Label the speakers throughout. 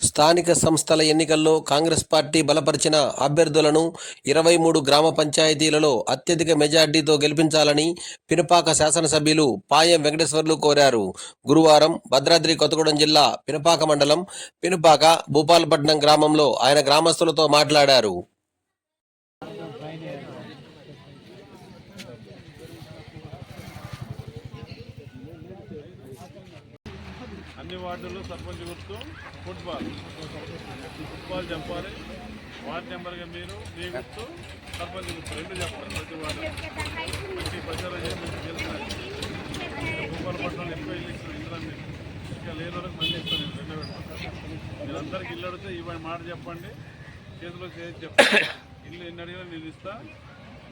Speaker 1: స్థానిక సంస్థల ఎన్నికల్లో కాంగ్రెస్ పార్టీ బలపరిచిన అభ్యర్థులను ఇరవై మూడు గ్రామ పంచాయతీలలో అత్యధిక మెజార్టీతో గెలిపించాలని పినపాక శాసనసభ్యులు పాయం వెంకటేశ్వర్లు కోరారు. గురువారం భద్రాద్రి కొత్తగూడెం జిల్లా పినపాక మండలం పినపాక భూపాలపట్నం గ్రామంలో ఆయన గ్రామస్తులతో మాట్లాడారు.
Speaker 2: అన్ని వార్డుల్లో సర్పంచ్ గుర్తు ఫుట్బాల్. ఫుట్బాల్ చెప్పాలి వార్డు నెంబర్గా మీరు మీ గుర్తు సర్పంచ్ గుర్తు. రెండు చెప్పాలి ప్రతి వార్డు. మంచి ప్రచారం చేసి మంచి గెలుస్తారు భూపాలపట్నంలో ఎక్కువ ఇల్లు ఇస్తారు ఇందులో మీరు. ఇంకా లేని వరకు మళ్ళీ ఇస్తాను నేను రెండో పెడతాను మీరు అందరికి ఇల్లు అడిగితే ఇవ్వండి మాట చెప్పండి. చేతిలో చేసి చెప్పండి. ఇల్లు ఎన్ని అడిగినా నేను ఇస్తా.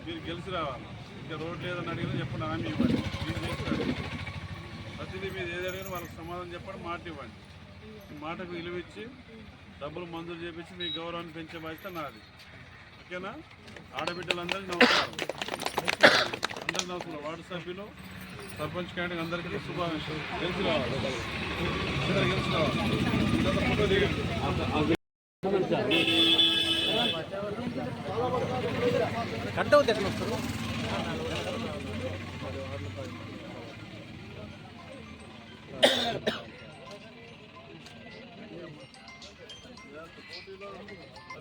Speaker 2: మీరు గెలిచి రావాలి. ఇంకా రోడ్లు ఏదైనా అడిగినా చెప్పండి. హామీ ఇవ్వండి. ప్రతిదీ మీద ఏది వాళ్ళకి సమాధానం చెప్పండి మాట ఇవ్వండి. ఈ మాటకు విలువ ఇచ్చి డబ్బులు మంజూరు చేపించి మీ గౌరవాన్ని పెంచే బాధ్యత నాది. ఓకేనా? ఆడబిడ్డలందరికీ నమస్కారం. అందరికీ నమస్కారం. వార్డు సభ్యులు సర్పంచ్ క్యాండిడేట్ అందరికీ శుభాకాంక్షలు. గెలిచి రావాలి గెలిచి రావాలి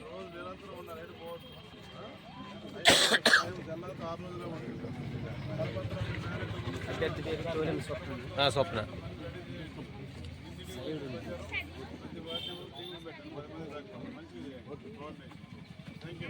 Speaker 2: రోజు నిరంతరం ఉన్న ఎటు పోవద్దు
Speaker 1: స్వప్న.
Speaker 2: థ్యాంక్ యూ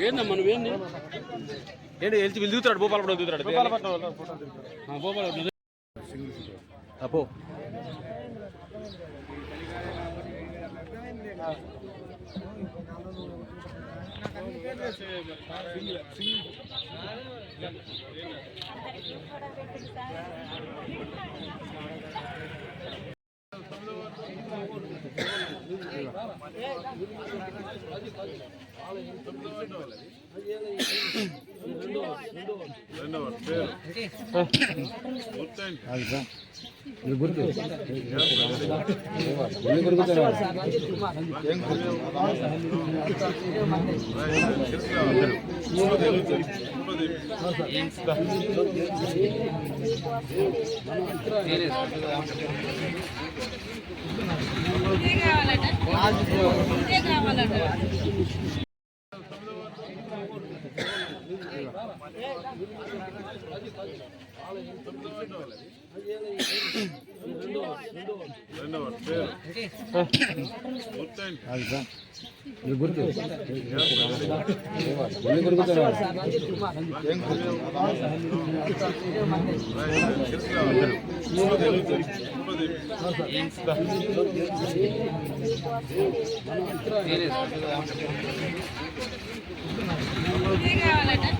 Speaker 3: ఏందమ్మా నువ్వేంది? ఏంటి వెళ్తే వీళ్ళు దిగుతాడు భూపాలపట్నం దిగుతాడు భూపాల అపో
Speaker 2: రెండవ పేరు గుర్తేంటి
Speaker 4: ఇదే కావాలట ఇదే కావాలట
Speaker 2: రెండవ పేరు గుర్తేంటి
Speaker 4: కావాలంటే